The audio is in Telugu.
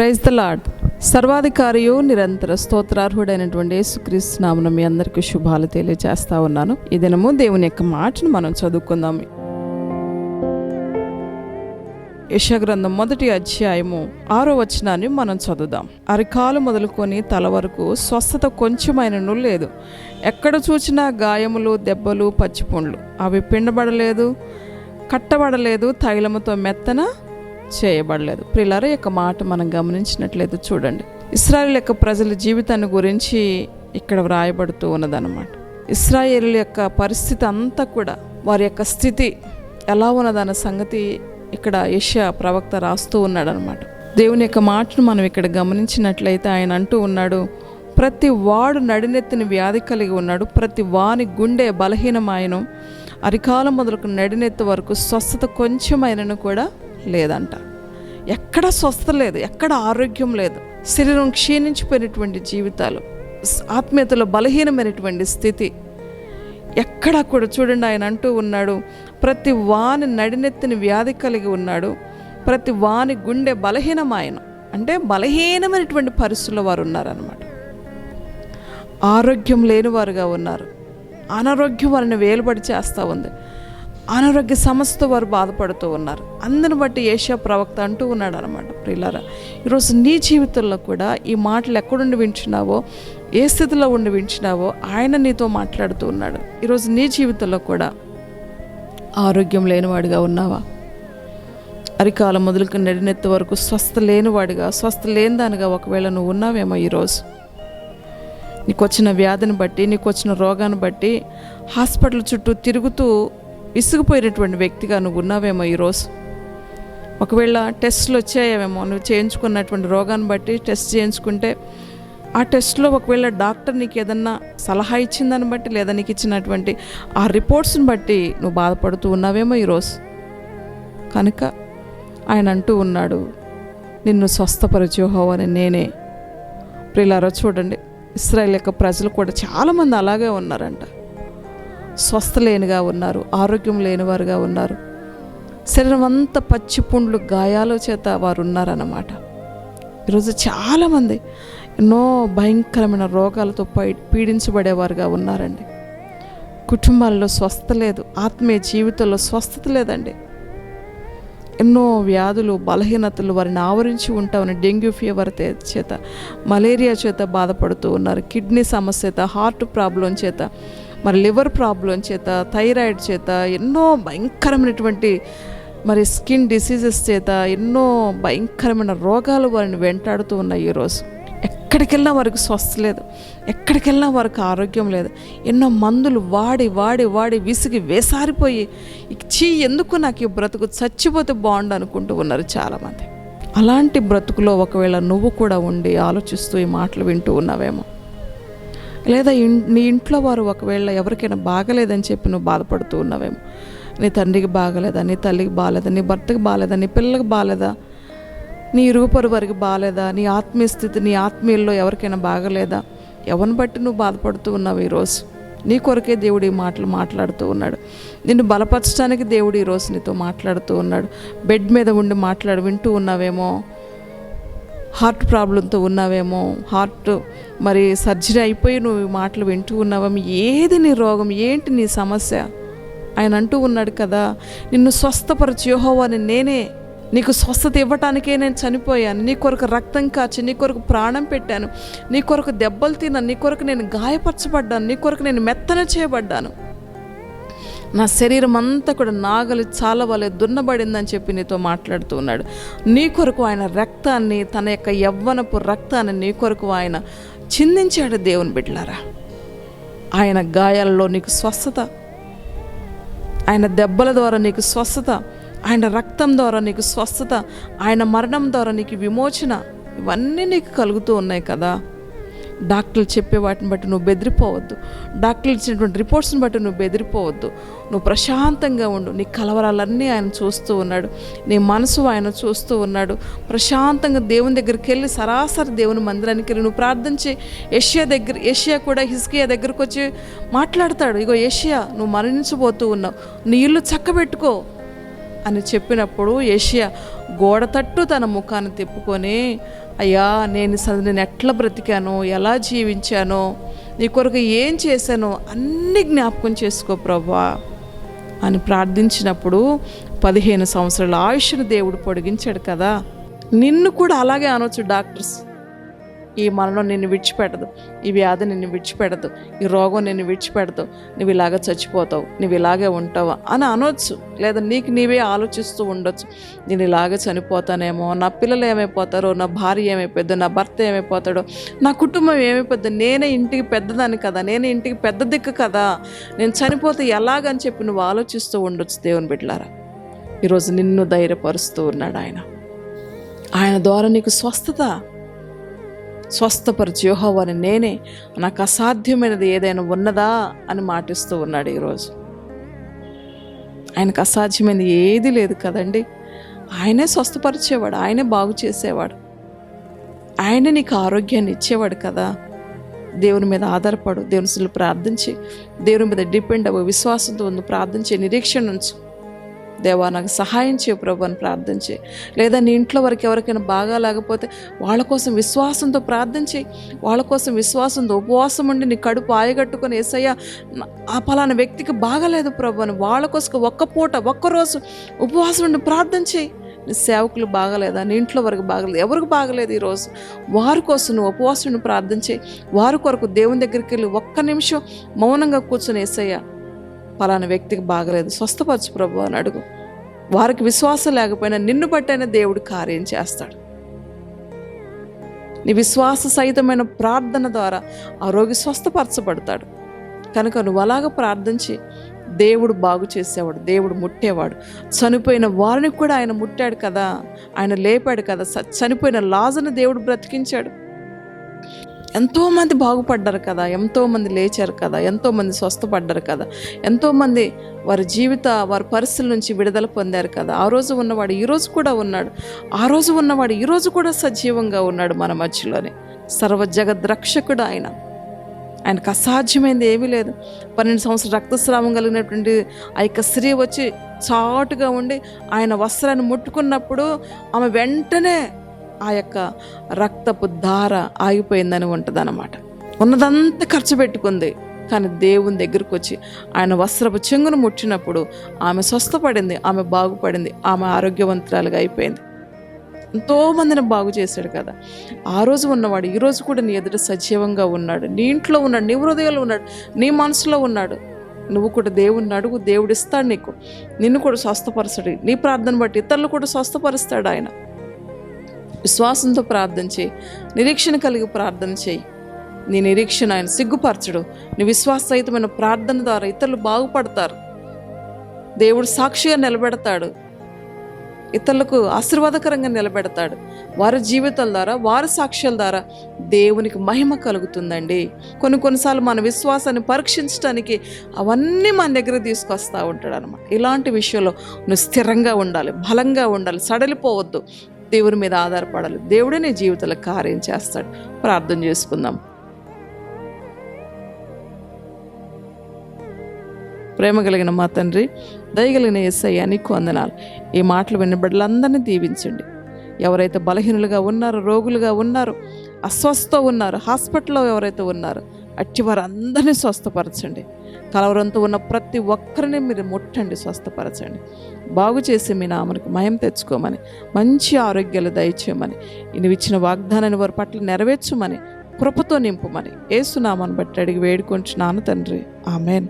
ప్రైజ్ ద లాడ్ సర్వాధికారియు నిరంతర స్తోత్రార్హుడైనటువంటి యేసుక్రీస్తు నామన మీ అందరికీ శుభాలు తెలియజేస్తా ఉన్నాను. ఈ దినము దేవుని యొక్క మాటను మనం చదువుకుందాం. యశగ్రంథం మొదటి అధ్యాయము ఆరో వచనాన్ని మనం చదువుదాం. అరికాలు మొదలుకొని తల వరకు స్వస్థత కొంచెమైనను లేదు ఎక్కడ చూసినా గాయములు దెబ్బలు పచ్చిపుండ్లు. అవి పిండబడలేదు కట్టబడలేదు తైలముతో మెత్తన చేయబడలేదు. ప్రిలార యొక్క మాట మనం గమనించినట్లయితే చూడండి. ఇస్రాయేల్ యొక్క ప్రజల జీవితాన్ని గురించి ఇక్కడ వ్రాయబడుతూ ఉన్నదన్నమాట. ఇస్రాయేల్ యొక్క పరిస్థితి అంతా కూడా వారి యొక్క స్థితి ఎలా ఉన్నదన్న సంగతి ఇక్కడ యెషయా ప్రవక్త రాస్తూ ఉన్నాడనమాట దేవుని యొక్క మాటను మనం ఇక్కడ గమనించినట్లయితే ఆయన అంటూ ఉన్నాడు ప్రతి వాడు నడినెత్తిన వ్యాధి కలిగి ఉన్నాడు ప్రతి వాని గుండె బలహీనమాయను అరికాలం మొదలకు నడినెత్తి వరకు స్వస్థత కొంచెమైనను కూడా లేదంట. ఎక్కడ స్వస్థ లేదు ఎక్కడ ఆరోగ్యం లేదు. శరీరం క్షీణించిపోయినటువంటి జీవితాలు ఆత్మీయతలో బలహీనమైనటువంటి స్థితి. ఎక్కడా కూడా చూడండి ఆయన అంటూ ఉన్నాడు ప్రతి వాని నడినెత్తిన వ్యాధి కలిగి ఉన్నాడు ప్రతి వాని గుండె బలహీనమాయన. అంటే బలహీనమైనటువంటి పరిస్థితుల్లో వారు ఉన్నారనమాట ఆరోగ్యం లేని వారుగా ఉన్నారు. అనారోగ్యం వారిని వేలుబడి చేస్తూ ఉంది. అనారోగ్య సమస్యతో వారు బాధపడుతూ ఉన్నారు. అందరిని బట్టి ఏషియా ప్రవక్త అంటూ ఉన్నాడు అనమాట ప్రియులారా ఈరోజు నీ జీవితంలో కూడా ఈ మాటలు ఎక్కడుండి వింటున్నావో ఏ స్థితిలో ఉండి వింటున్నావో ఆయన నీతో మాట్లాడుతూ ఉన్నాడు. ఈరోజు నీ జీవితంలో కూడా ఆరోగ్యం లేనివాడిగా ఉన్నావా? అరికాలం మొదలుకు నడినెత్తి వరకు స్వస్థ లేనివాడిగా స్వస్థ లేని దానిగా ఒకవేళ నువ్వు ఉన్నావేమో ఈరోజు? నీకు వచ్చిన వ్యాధిని బట్టి నీకు వచ్చిన రోగాన్ని బట్టి హాస్పిటల్ చుట్టూ తిరుగుతూ విసిగిపోయినటువంటి వ్యక్తిగా నువ్వు ఉన్నావేమో ఈరోజు? ఒకవేళ టెస్ట్లు వచ్చాయేమో నువ్వు చేయించుకున్నటువంటి రోగాన్ని బట్టి టెస్ట్ చేయించుకుంటే ఆ టెస్ట్లో ఒకవేళ డాక్టర్ నీకు ఏదన్నా సలహా ఇచ్చిందని బట్టి లేదా నీకు ఇచ్చినటువంటి ఆ రిపోర్ట్స్ని బట్టి నువ్వు బాధపడుతూ ఉన్నావేమో ఈరోజు? కనుక ఆయన అంటూ ఉన్నాడు నిన్ను స్వస్థపరచోహోవని నేనే. ప్రిలారా చూడండి ఇస్రాయల్ యొక్క ప్రజలు కూడా చాలామంది అలాగే ఉన్నారంట. స్వస్థ లేనిగా ఉన్నారు ఆరోగ్యం లేనివారుగా ఉన్నారు. శరీరం అంతా పచ్చి పుండ్లు గాయాల చేత వారు ఉన్నారన్నమాట ఈరోజు చాలామంది ఎన్నో భయంకరమైన రోగాలతో పై పీడించబడేవారుగా ఉన్నారండి. కుటుంబాల్లో స్వస్థ లేదు ఆత్మీయ జీవితంలో స్వస్థత లేదండి. ఎన్నో వ్యాధులు బలహీనతలు వారిని ఆవరించి ఉంటామని డెంగ్యూ ఫీవర్ చేత మలేరియా చేత బాధపడుతూ ఉన్నారు. కిడ్నీ సమస్య చేత హార్ట్ ప్రాబ్లం చేత మరి లివర్ ప్రాబ్లం చేత థైరాయిడ్ చేత ఎన్నో భయంకరమైనటువంటి మరి స్కిన్ డిసీజెస్ చేత ఎన్నో భయంకరమైన రోగాలు వారిని వెంటాడుతూ ఉన్నాయి ఈరోజు ఎక్కడికెళ్ళినా వారికి స్వస్థ లేదు. ఎక్కడికెళ్ళినా వారికి ఆరోగ్యం లేదు. ఎన్నో మందులు వాడి వాడి వాడి విసిగి వేసారిపోయి చీ ఎందుకు నాకు ఈ బ్రతుకు చచ్చిపోతే బాగుండు అనుకుంటూ ఉన్నారు చాలామంది. అలాంటి బ్రతుకులో ఒకవేళ నువ్వు కూడా ఉండి ఆలోచిస్తూ ఈ మాటలు వింటూ ఉన్నావేమో. లేదా నీ ఇంట్లో వారు ఒకవేళ ఎవరికైనా బాగలేదని చెప్పి నువ్వు బాధపడుతూ ఉన్నావేమో. నీ తండ్రికి బాగలేదా? నీ తల్లికి బాగలేదా నీ భర్తకి బాగలేదా నీ పిల్లకి బాగలేదా నీ ఇరుగుపరు వారికి బాగలేదా నీ ఆత్మీయ స్థితి నీ ఆత్మీయుల్లో ఎవరికైనా బాగలేదా? ఎవరిని బట్టి నువ్వు బాధపడుతూ ఉన్నావు ఈరోజు? నీ కొరకే దేవుడు ఈ మాటలు మాట్లాడుతూ ఉన్నాడు. నిన్ను బలపరచడానికి దేవుడు ఈరోజు నీతో మాట్లాడుతూ ఉన్నాడు. బెడ్ మీద ఉండి మాట్లాడు వింటూ ఉన్నావేమో? హార్ట్ ప్రాబ్లంతో ఉన్నావేమో హార్ట్ మరి సర్జరీ అయిపోయి నువ్వు మాటలు వింటూ ఉన్నావేమో ఏది నీ రోగం ఏంటి నీ సమస్య? ఆయన అంటూ ఉన్నాడు కదా నిన్ను స్వస్థపరచు యెహోవాని నేనే నీకు స్వస్థత ఇవ్వటానికే నేను చనిపోయాను నీ కొరకు రక్తం కాచి నీ కొరకు ప్రాణం పెట్టాను నీ కొరకు దెబ్బలు తిన్నాను నీ కొరకు నేను గాయపరచబడ్డాను నీ కొరకు నేను మెత్తన చేయబడ్డాను. నా శరీరం అంతా కూడా నాగలి చాలా వలె దున్నబడిందని చెప్పి నీతో మాట్లాడుతూ ఉన్నాడు. నీ కొరకు ఆయన రక్తాన్ని తన యొక్క యవ్వనపు రక్తాన్ని నీ కొరకు ఆయన చిందించాడు దేవుని బిడ్డలారా. ఆయన గాయాలలో నీకు స్వస్థత ఆయన దెబ్బల ద్వారా నీకు స్వస్థత ఆయన రక్తం ద్వారా నీకు స్వస్థత ఆయన మరణం ద్వారా నీకు విమోచన ఇవన్నీ నీకు కలుగుతూ ఉన్నాయి కదా. డాక్టర్లు చెప్పే వాటిని బట్టి నువ్వు బెదిరిపోవద్దు. డాక్టర్లు ఇచ్చినటువంటి రిపోర్ట్స్ని బట్టి నువ్వు బెదిరిపోవద్దు. నువ్వు ప్రశాంతంగా ఉండు. నీ కలవరాలన్నీ ఆయన చూస్తూ ఉన్నాడు. నీ మనసు ఆయన చూస్తూ ఉన్నాడు. ప్రశాంతంగా దేవుని దగ్గరికి వెళ్ళి సరాసరి దేవుని మందిరానికి వెళ్ళి నువ్వు ప్రార్థించి ఏషియా దగ్గర ఏషియా కూడా హిస్కియా దగ్గరకు వచ్చి మాట్లాడతాడు. ఇగో ఏషియా నువ్వు మరణించబోతూ ఉన్నావు. నీ ఇల్లు చక్కబెట్టుకో అని చెప్పినప్పుడు ఏషియా గోడ తట్టు తన ముఖాన్ని తిప్పుకొని అయ్యా నేను అసలు నేను ఎట్లా బ్రతికాను ఎలా జీవించానో నీ కొరకు ఏం చేశానో అన్ని జ్ఞాపకం చేసుకో ప్రభా అని ప్రార్థించినప్పుడు పదిహేను సంవత్సరాల ఆయుష్ను దేవుడు పొడిగించాడు కదా. నిన్ను కూడా అలాగే అనొచ్చు డాక్టర్స్. ఈ మరణం నిన్ను విడిచిపెట్టదు. ఈ వ్యాధి నిన్ను విడిచిపెడదు ఈ రోగం నిన్ను విడిచిపెడదు నువ్వు ఇలాగ చచ్చిపోతావు. నువ్వు ఇలాగే ఉంటావా అని అనొచ్చు. లేదా నీకు నీవే ఆలోచిస్తూ ఉండొచ్చు. నేను ఇలాగే చనిపోతానేమో నా పిల్లలు ఏమైపోతారో నా భార్య ఏమైపోద్దో నా భర్త ఏమైపోతాడో నా కుటుంబం ఏమైపోద్దో నేనే ఇంటికి పెద్దదాన్ని కదా నేనే ఇంటికి పెద్ద దిక్కు కదా. నేను చనిపోతే ఎలాగని చెప్పి నువ్వు ఆలోచిస్తూ ఉండొచ్చు దేవుని బిడ్డలారా. ఈరోజు నిన్ను ధైర్యపరుస్తూ ఉన్నాడు ఆయన. ఆయన ద్వారా నీకు స్వస్థత స్వస్థపరిచి. యోహోవని నేనే. నాకు అసాధ్యమైనది ఏదైనా ఉన్నదా అని మాటిస్తూ ఉన్నాడు ఈరోజు. ఆయనకు అసాధ్యమైనది ఏది లేదు కదండి. ఆయనే స్వస్థపరిచేవాడు ఆయనే బాగు చేసేవాడు. ఆయనే నీకు ఆరోగ్యాన్ని ఇచ్చేవాడు కదా. దేవుని మీద ఆధారపడు దేవుని ప్రార్థించి దేవుని మీద డిపెండ్ అవ్వ విశ్వాసంతో ఉంది ప్రార్థించే నిరీక్షణ ఉంచు. దేవా నాకు సహాయం చేయ ప్రభు అని ప్రార్థించే లేదా నీ ఇంట్లో వరకు ఎవరికైనా బాగా లేకపోతే వాళ్ళ కోసం విశ్వాసంతో ప్రార్థన చేయి. వాళ్ళ కోసం విశ్వాసంతో ఉపవాసం ఉండి నీ కడుపు ఆయగట్టుకొని ఏసయ్య ఆ పలానా వ్యక్తికి బాగాలేదు ప్రభు అని వాళ్ళ కోసం ఒక్క పూట ఒక్కరోజు ఉపవాసం ఉండి ప్రార్థన చేయి. నీ సేవకులు బాగలేదా? నీ ఇంట్లో వరకు బాగలేదు? ఎవరికి బాగలేదు ఈరోజు వారి కోసం నువ్వు ఉపవాసం ప్రార్థించే వారి కొరకు దేవుని దగ్గరికి వెళ్ళి ఒక్క నిమిషం మౌనంగా కూర్చొని ఏసయ్య పలానా వ్యక్తికి బాగలేదు. స్వస్థపరచు ప్రభు అని అడుగు. వారికి విశ్వాసం లేకపోయినా నిన్ను బట్టైన దేవుడు కార్యం చేస్తాడు. నీ విశ్వాస సహితమైన ప్రార్థన ద్వారా ఆ రోగి స్వస్థపరచబడతాడు. కనుక నువ్వు అలాగ ప్రార్థించి దేవుడు బాగు చేసేవాడు దేవుడు ముట్టేవాడు. చనిపోయిన వారిని కూడా ఆయన ముట్టాడు కదా ఆయన లేపాడు కదా చనిపోయిన లాజను దేవుడు బ్రతికించాడు. ఎంతోమంది బాగుపడ్డారు కదా ఎంతోమంది లేచారు కదా ఎంతోమంది స్వస్థపడ్డారు కదా ఎంతోమంది వారి జీవిత వారి పరిస్థితుల నుంచి విడుదల పొందారు కదా. ఆ రోజు ఉన్నవాడు ఈ రోజు కూడా ఉన్నాడు. ఆ రోజు ఉన్నవాడు ఈ రోజు కూడా సజీవంగా ఉన్నాడు మన మధ్యలోనే. సర్వ జగద్రక్షకుడు ఆయన. ఆయనకు అసాధ్యమైంది ఏమీ లేదు. పన్నెండు సంవత్సరాలు రక్తస్రావం కలిగినటువంటి ఆ యొక్క స్త్రీ వచ్చి చాటుగా ఉండి ఆయన వస్త్రాన్ని ముట్టుకున్నప్పుడు ఆమె వెంటనే ఆ యొక్క రక్తపు ధార ఆగిపోయిందని ఉంటుంది ఉన్నదంతా ఖర్చు పెట్టుకుంది. కానీ దేవుని దగ్గరకు వచ్చి ఆయన వస్త్రపు చెంగును ముట్టినప్పుడు ఆమె స్వస్థపడింది ఆమె బాగుపడింది ఆమె ఆరోగ్యవంతురాలుగా అయిపోయింది. ఎంతోమందిని బాగు చేశాడు కదా. ఆ రోజు ఉన్నవాడు ఈరోజు కూడా నీ ఎదుట సజీవంగా ఉన్నాడు. నీ ఇంట్లో ఉన్నాడు నీ హృదయంలో ఉన్నాడు నీ మనసులో ఉన్నాడు. నువ్వు కూడా దేవుణ్ణి అడుగు దేవుడు ఇస్తాడు నీకు. నిన్ను కూడా స్వస్థపరచడు నీ ప్రార్థన బట్టి ఇతరులు కూడా స్వస్థపరుస్తాడు ఆయన. విశ్వాసంతో ప్రార్థన చేయి. నిరీక్షణ కలిగి ప్రార్థన చేయి. నీ నిరీక్షణ ఆయన సిగ్గుపరచడు. నీ విశ్వాసరహితమైన ప్రార్థన ద్వారా ఇతరులు బాగుపడతారు. దేవుడు సాక్షిగా నిలబెడతాడు. ఇతరులకు ఆశీర్వాదకరంగా నిలబెడతాడు. వారి జీవితాల ద్వారా వారి సాక్ష్యాల ద్వారా దేవునికి మహిమ కలుగుతుందండి. కొన్ని కొన్నిసార్లు మన విశ్వాసాన్ని పరీక్షించడానికి అవన్నీ మన దగ్గర తీసుకొస్తా ఉంటాడు అనమాట ఇలాంటి విషయంలో నువ్వు స్థిరంగా ఉండాలి బలంగా ఉండాలి సడలిపోవద్దు. దేవుని మీద ఆధారపడాలి. దేవుడే నీ జీవితంలో కార్యం చేస్తాడు. ప్రార్థన చేసుకుందాం. ప్రేమ కలిగిన మా తండ్రి దయగలిగిన ఎస్ఐ నీకు వందనాలు. ఈ మాటలు విన్న బిడ్డలందరినీ దీవించండి. ఎవరైతే బలహీనులుగా ఉన్నారో రోగులుగా ఉన్నారో అస్వస్థ ఉన్నారు హాస్పిటల్లో ఎవరైతే ఉన్నారో అట్టి వారందరినీ స్వస్థపరచండి. కలవరంతో ఉన్న ప్రతి ఒక్కరిని మీరు ముట్టండి స్వస్థపరచండి. బాగు చేసి మీ నామనికి మయం తెచ్చుకోమని మంచి ఆరోగ్యాలు దయచేయమని నువ్వు ఇచ్చిన వాగ్దానాన్ని వారి పట్ల నెరవేర్చుమని కృపతో నింపుమని ఏసునామాను బట్టి అడిగి వేడుకుంటున్నాను తండ్రి. ఆమెన్.